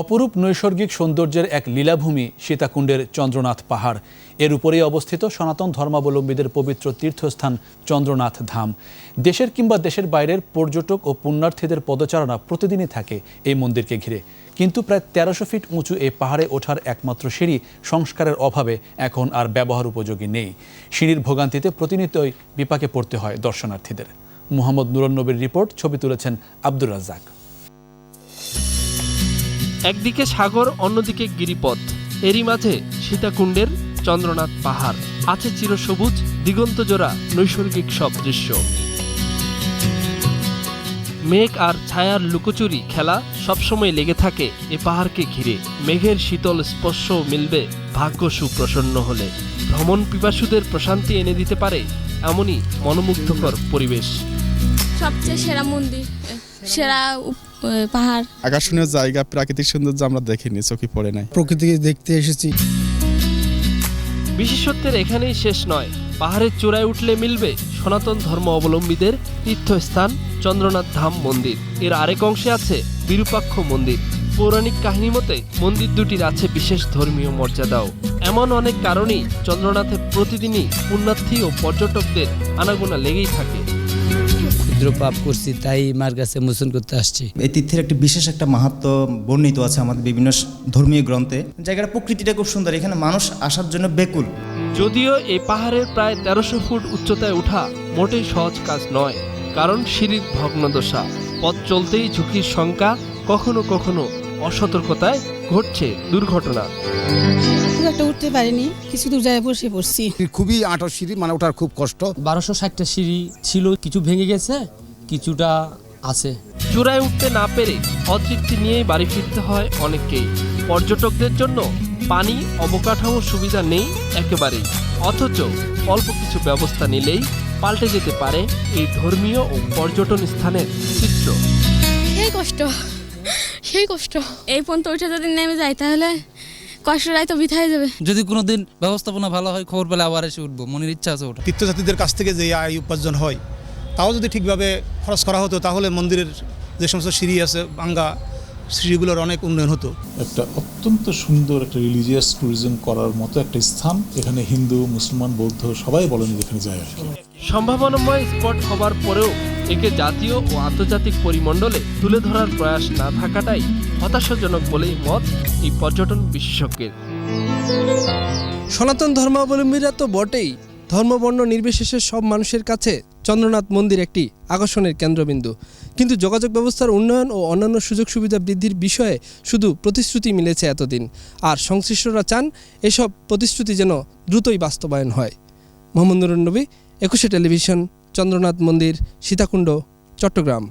অপরূপ নৈসর্গিক সৌন্দর্যের এক লীলাভূমি সীতাকুণ্ডের চন্দ্রনাথ পাহাড়। এর উপরেই অবস্থিত সনাতন ধর্মাবলম্বীদের পবিত্র তীর্থস্থান চন্দ্রনাথ ধাম। দেশের কিংবা দেশের বাইরের পর্যটক ও পুণ্যার্থীদের পদচারণা প্রতিদিনই থাকে এই মন্দিরকে ঘিরে। কিন্তু প্রায় তেরোশো ফিট উঁচু এই পাহাড়ে ওঠার একমাত্র সিঁড়ি সংস্কারের অভাবে এখন আর ব্যবহার উপযোগী নেই। সিঁড়ির ভোগান্তিতে প্রতিনিয়তই বিপাকে পড়তে হয় দর্শনার্থীদের। মোহাম্মদ নুরন্নবীর রিপোর্ট, ছবি তুলেছেন আব্দুর রাজ্জাক। একদিকে সাগর, অন্যদিকে গিরিপথ। এরই মাঝে সীতাকুণ্ডের চন্দ্রনাথ পাহাড়। আছে চিরসবুজ দিগন্তজোড়া নৈসর্গিক সব দৃশ্য। মেঘ আর ছায়ার লুকোচুরি খেলা সবসময় লেগে থাকে এ পাহাড়কে ঘিরে। মেঘের শীতল স্পর্শ মিলবে ভাগ্য সুপ্রসন্ন হলে। ভ্রমণ পিপাসুদের প্রশান্তি এনে দিতে পারে এমনই মনোমুগ্ধকর পরিবেশ। সবচেয়ে সেরা মন্দির। সেরা পাহাড়। আকর্ষণীয় জায়গা প্রাকৃতিক সৌন্দর্য আমরা দেখিনি চোখে পড়ে নাই। প্রকৃতিকে দেখতে এসেছি। বিশেষত্বের এখানেই শেষ নয়। পাহাড়ের চূড়ায় উঠলে মিলবে সনাতন ধর্ম অবলম্বীদের তীর্থস্থান চন্দ্রনাথ ধাম মন্দির। এর আরেক অংশে আছে বিরূপাক্ষ মন্দির। পৌরাণিক কাহিনী মতে মন্দির দুটির আছে বিশেষ ধর্মীয় মর্যাদাও। এমন অনেক কারণেই চন্দ্রনাথে প্রতিদিনই পুণ্যার্থী ও পর্যটকদের আনাগোনা লেগেই থাকে। ক্ষুদ্র পাপ করছি তাই মার কাছে মোচন করতে আসছি। এই তীর্থের একটি বিশেষ একটা মাহাত্ম বর্ণিত আছে আমাদের বিভিন্ন ধর্মীয় গ্রন্থে। জায়গাটা প্রকৃতিটা খুব সুন্দর এখানে মানুষ আসার জন্য বেকুল যদিও এই পাহাড়ের প্রায় তেরোশো ফুট উচ্চতায় ওঠা মোটেই সহজ কাজ নয় কারণ সিঁড়ির ভগ্নদশা। পথ চলতেই ঝুঁকির শঙ্কা কখনো কখনো অসতর্কতায় ঘটছে দুর্ঘটনা। একটা উঠতে পারিনি কিছু দূর যায় বসে পড়ছি। খুবই আঁটো সিঁড়ি মানে ওঠার খুব কষ্ট। বারোশো ষাটটা সিঁড়ি ছিল কিছু ভেঙে গেছে কিছুটা আছে। চূড়ায় উঠতে না পেরে অতৃপ্তি নিয়েই বাড়ি ফিরতে হয় অনেককেই। পর্যটকদের জন্য পানি অবকাঠামো সুবিধা নেই একেবারেই। অথচ অল্প কিছু ব্যবস্থা নিলেই পাল্টে যেতে পারে এই ধর্মীয় ও পর্যটন স্থানের চিত্র। সেই কষ্ট সেই কষ্ট। এই পর্যন্ত উঠে যদি নেমে যাই তাহলে কষ্টটাই তো বৃথা হয়ে যাবে যদি কোনোদিন ব্যবস্থাপনা ভালো হয় খবর পেলে আবার এসে উঠবো। মনের ইচ্ছা আছে ওটা তীর্থযাত্রীদের কাছ থেকে যে আয় উপার্জন হয় তাও যদি ঠিকভাবে খরচ করা হতো তাহলে মন্দিরের যে সমস্ত সিঁড়ি আছে বাঙ্গা সিঁড়িগুলোর অনেক উন্নয়ন হতো। একটা অত্যন্ত সুন্দর একটা রিলিজিয়াস ট্যুরিজম করার মতো একটা স্থান। এখানে হিন্দু মুসলমান বৌদ্ধ সবাই বলেন যেখানে যায় আর কি। সম্ভাবনাময় স্পট হবার পরেও একে জাতীয় ও আন্তর্জাতিক পরিমণ্ডলে তুলে ধরার প্রয়াস না থাকাটাই হতাশাজনক বলেই মত এই পর্যটন বিশেষজ্ঞের। সনাতন ধর্মাবলম্বীরা তো বটেই ধর্মবর্ণ নির্বিশেষে সব মানুষের কাছে চন্দ্রনাথ মন্দির একটি আকর্ষণের কেন্দ্রবিন্দু। কিন্তু যোগাযোগ ব্যবস্থার উন্নয়ন ও অন্যান্য সুযোগ সুবিধা বৃদ্ধির বিষয়ে শুধু প্রতিশ্রুতি মিলেছে এতদিন। আর সংশ্লিষ্টরা চান এসব প্রতিশ্রুতি যেন দ্রুতই বাস্তবায়ন হয়। মোহাম্মদ নবী, একুশে টেলিভিশন চন্দ্রনাথ মন্দির সীতাকুণ্ড চট্টগ্রাম।